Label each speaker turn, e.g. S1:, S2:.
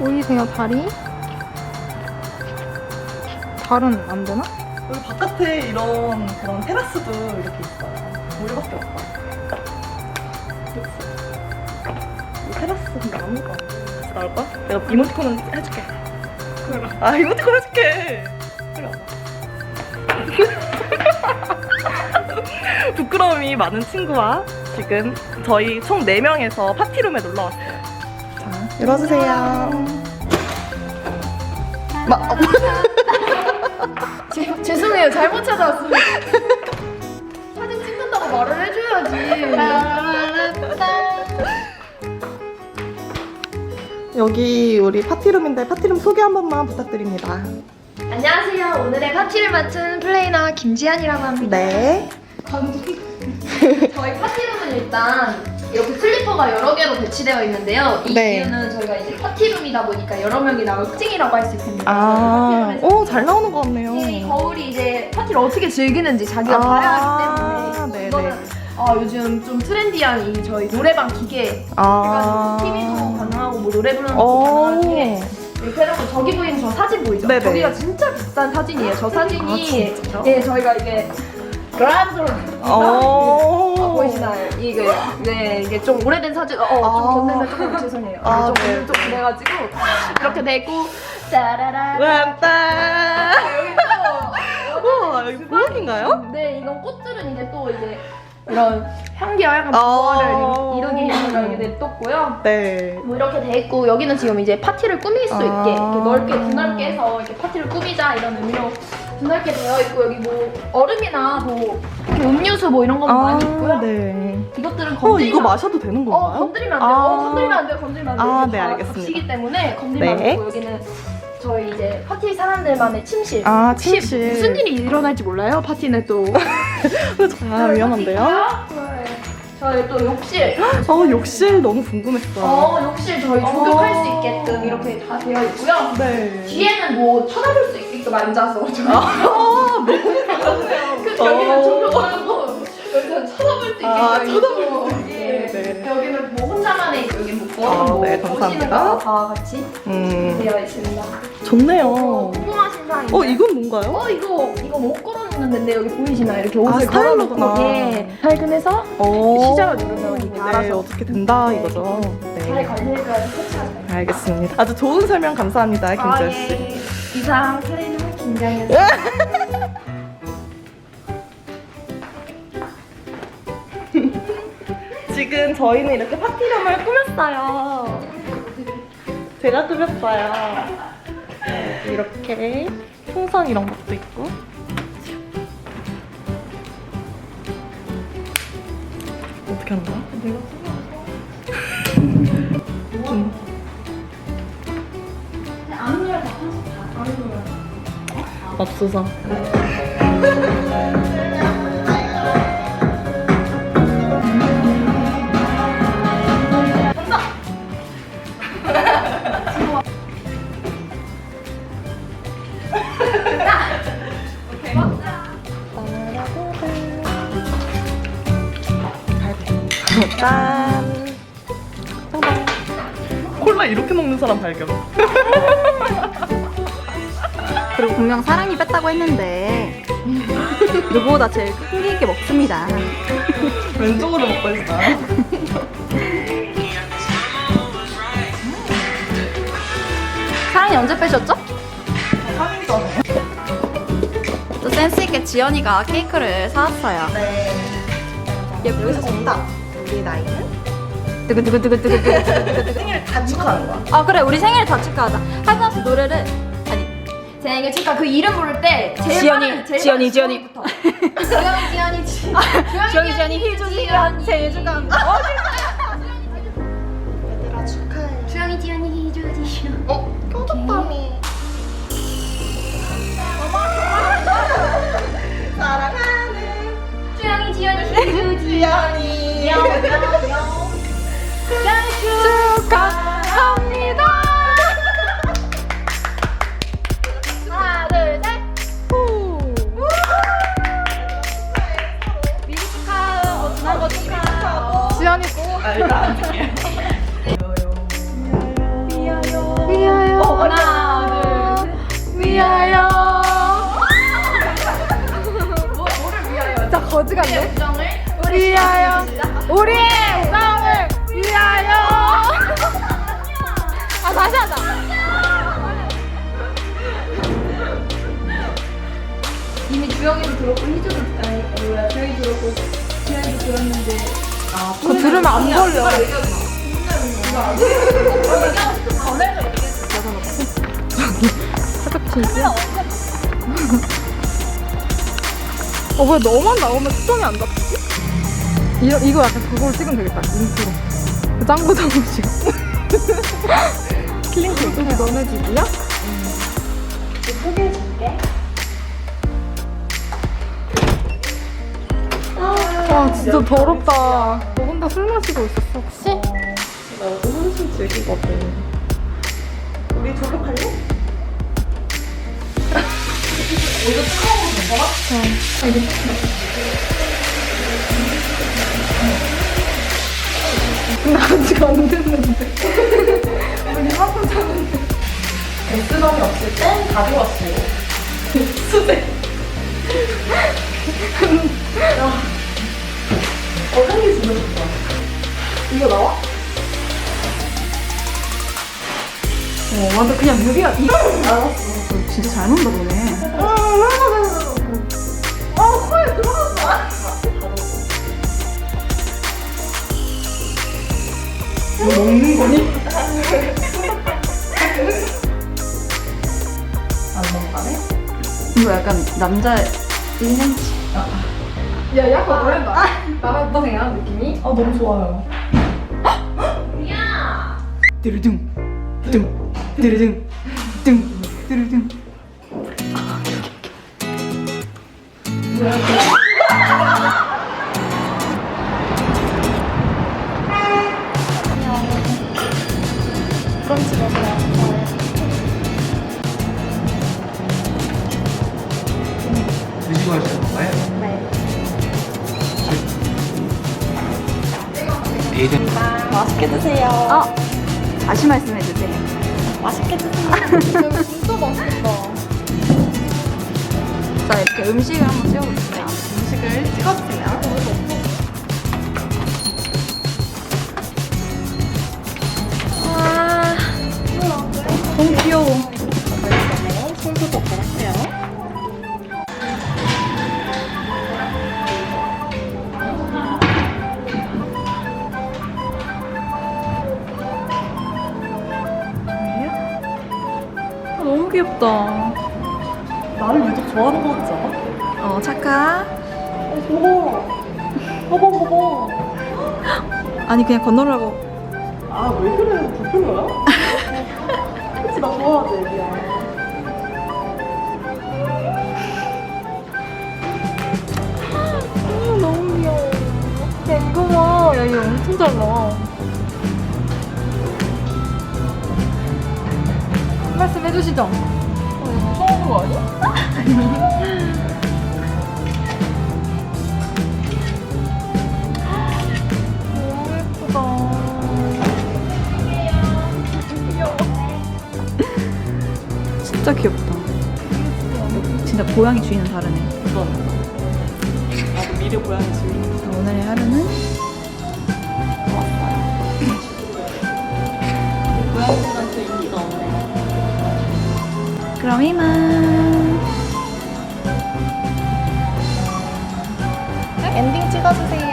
S1: 보이세요, 다리? 발은 안 되나?
S2: 여기 바깥에 이런 그런 테라스도 이렇게 있어요. 우리밖에 없다. 이 테라스 근데 아무도 안 돼. 같이 나올까? 내가 이모티콘은 해줄게. 그래. 아 이모티콘 해줄게. 그래 와봐. 부끄러움이 많은 친구와 지금 저희 총 4명에서 파티룸에 놀러 왔어요. 자, 열어주세요. 마, 어,
S1: 제, 죄송해요, 잘못 찾아왔습니다. 사진 찍는다고 말을 해줘야지.
S2: 여기 우리 파티룸인데 파티룸 소개 한 번만 부탁드립니다.
S1: 안녕하세요. 오늘의 파티를 맡은 플레이너 김지한이라고 합니다.
S2: 네.
S1: 저희 파티룸은 일단 이렇게 슬리퍼가 여러 개로 배치되어 있는데요. 이
S2: 네.
S1: 이유는 저희가 이제 파티룸이다 보니까 여러 명이 나올 특징이라고 할 수 있습니다.
S2: 아,
S1: 파티룸에서
S2: 오, 잘 나오는 것 같네요.
S1: 이 거울이 이제 파티를 어떻게 즐기는지 자기가 봐야 하기 때문에
S2: 아, 네네.
S1: 이거는 아, 요즘 좀 트렌디한 이 저희 노래방 기계
S2: 아.
S1: 해가지고 TV도 가능하고 뭐 노래 부르는 것도
S2: 오.
S1: 가능하게 이렇게 해놓고 저기 보이는 저 사진 보이죠?
S2: 네네.
S1: 저기가 진짜 비싼 사진이에요. 저 사진이
S2: 아, 진짜요?
S1: 예 저희가 이게 그라브로
S2: 오.
S1: 아, 보이시나요? 이게 네 이게 좀 오래된 사진 어좀
S2: 아.
S1: 건네면 조금 죄송해요.
S2: 아,
S1: 좀,
S2: 네.
S1: 좀 그래가지고 이렇게 돼 있고 짜라라
S2: 람따.
S1: 여기도
S2: 우와, 여기 보약인가요?
S1: 네, 이건 꽃들은 이제 또 이제 이런 향기와 약간
S2: 어.
S1: 조화를 이루기 위해서 이렇게 냅뒀고요.
S2: 네.
S1: 뭐 이렇게 돼 있고 여기는 지금 이제 파티를 꾸밀 수 있게
S2: 아.
S1: 이렇게 넓게 드넓게 해서 이렇게 파티를 꾸미자 이런 의미로 드넓게 되어 있고 여기 뭐 얼음이나 뭐 음료수 뭐 이런 것도 많이 있고요.
S2: 네.
S1: 이것들은
S2: 어,
S1: 건드리면
S2: 이거 마셔도 되는
S1: 어,
S2: 건가요?
S1: 건드리면 안 돼요.
S2: 아.
S1: 어, 건드리면 안 돼요. 건드리면 안 돼요.
S2: 아, 네,
S1: 다
S2: 알겠습니다.
S1: 시기 때문에 건드리면
S2: 네.
S1: 안 되고 여기는 저희 이제 파티 사람들만의 침실.
S2: 아, 침실.
S1: 무슨 일이 일어날지 몰라요. 파티는 또.
S2: 아, 위험한데요?
S1: 네. 저희 또 욕실.
S2: 어, 욕실 너무 궁금했어.
S1: 어, 욕실 저희 조격할
S2: 어.
S1: 수 있게끔 이렇게 다 되어 있고요.
S2: 네.
S1: 뒤에는 뭐 쳐다볼 수 있게 끔 앉아서.
S2: 아, 너무
S1: 그 여기는
S2: 어.
S1: 조격하고 여기서 쳐다볼 수 있게끔.
S2: 아. 쳐다볼 수 있게.
S1: 예.
S2: 네.
S1: 여기는 뭐 혼자만의 여기 뭐
S2: 아,
S1: 뭐
S2: 네, 감사합니다.
S1: 거다 같이
S2: 음,
S1: 되어 있습니다.
S2: 좋네요.
S1: 궁금하신 사항
S2: 어, 이건 뭔가요?
S1: 어 이거 이거 못 걸어놓는 데인데 여기 보이시나요? 이렇게 옷을
S2: 아, 스타일러구나.
S1: 걸어놓고 예 살금해서
S2: 어.
S1: 시작을 누르면 이게
S2: 네,
S1: 알아서
S2: 어떻게 된다
S1: 네.
S2: 이거죠.
S1: 잘
S2: 네.
S1: 관리해줘야지 터치하죠.
S2: 알겠습니다. 아주 좋은 설명 감사합니다, 김지아 씨.
S1: 예. 이상 트레이 너 김장현
S2: 지금 저희는 이렇게 파티룸을 꾸몄어요. 제가 꾸몄어요. 네, 이렇게 풍선 이런 것도 있고. 어떻게 하는 거야? 내가 맙소사. 짠. 콜라 이렇게 먹는 사람 발견.
S3: 그리고 분명 사랑이 뺐다고 했는데 누구보다 제일 큰게 먹습니다.
S2: 왼쪽으로 먹고 있어요.
S3: 사랑이 언제 빼셨죠?
S2: 하기 전에.
S3: 또 센스 있게 지연이가 케이크를 사왔어요.
S2: 네.
S3: 예쁘게
S2: 여기서 정답. 우리 나이는
S3: 두구두구두구두구두구두구두구.
S2: 생일 다 축하하는 거야.
S3: 아 그래 우리 생일 다 축하하자. 하면서 노래를 아니
S1: 생일 축하 그 이름 부를 때 제일
S3: 지연이,
S1: 빠른- 제일
S3: 지연이, 지연이.
S1: 지연이 부터. 지연이 지연이 지-
S3: 지연이 지연이 희주지연 생일 축하합니다. 어,
S2: 얘들아 축하해.
S1: 지연이 지연이 희주지
S2: 어? 껴줬다미.
S1: 지연이 또 아,
S2: 일단 안
S1: 할게요.
S3: 위하여 어,
S1: 하나, 둘, 위하여 뭐, 뭐를 위하여?
S4: 진짜 거지 같네.
S3: 우리
S4: 위하여 우리 안 걸려. 어, 왜 너만 나오면 수정이 안 잡히지? 이거, 이거 약간 그걸 찍으면 되겠다. 인트로. 그 짱구 장구식. 킬링크 여기 너네 집이야?
S2: 소개해줄게.
S4: 진짜 더럽다. 너 혼자 술 마시고 있었어, 혹시?
S2: 나도 한숨 즐기거든. 우리 졸업할래?
S4: 근데 아직 안 됐는데.
S2: 맥주병이 없을 땐 가져왔어요. 수제. 어떤 게 진짜 좋다. 이거 나와?
S4: 어, 완전 그냥 뮤비야. 이...
S2: 알았어.
S4: 진짜 잘 논다, 보네.
S2: 어, 코에 들어갔어. 너 먹는 거니? 안 넘어가네?
S4: 이거 약간 남자 1년치.
S3: 야 약간 오랜다 나만 또 생각하는 느낌이
S2: 아, 너무 좋아요.
S4: 뚜루둥, 둥, 뚜루둥, 둥, 뚜루둥.
S2: 브런치 먹으러
S1: 드시고 하시는 건가요?
S2: 맛있게 드세요.
S4: 어, 다시 말씀해 주세요.
S2: 맛있게 드세요.
S3: 진짜 맛있겠다
S4: 자, 이렇게 음식을 한번 찍어볼게요.
S2: 음식을 찍어주세요.
S4: 귀엽다.
S2: 나를 유독 좋아하는 것 같지 않아?
S4: 어, 착하.
S2: 어, 봐봐. 봐봐, 봐봐.
S4: 아니, 그냥 건너라고.
S2: 아, 왜 그래? 불편해요? 그치, 나 좋아하지, 애기야.
S4: 아, 너무 귀여워. 야, 이거 봐. 야, 이거 엄청 잘 나와. 말씀 해주시죠.
S2: 무서운 거 아니야?
S4: 너무 예쁘다. 진짜 귀엽다. 진짜 고양이 주인은 다르네.
S2: 나도 미래 고양이 주인.
S4: 자, 오늘의 하루는
S2: 고양이들한테 인기가 없네.
S4: 그럼 이만.
S2: 엔딩 찍어주세요.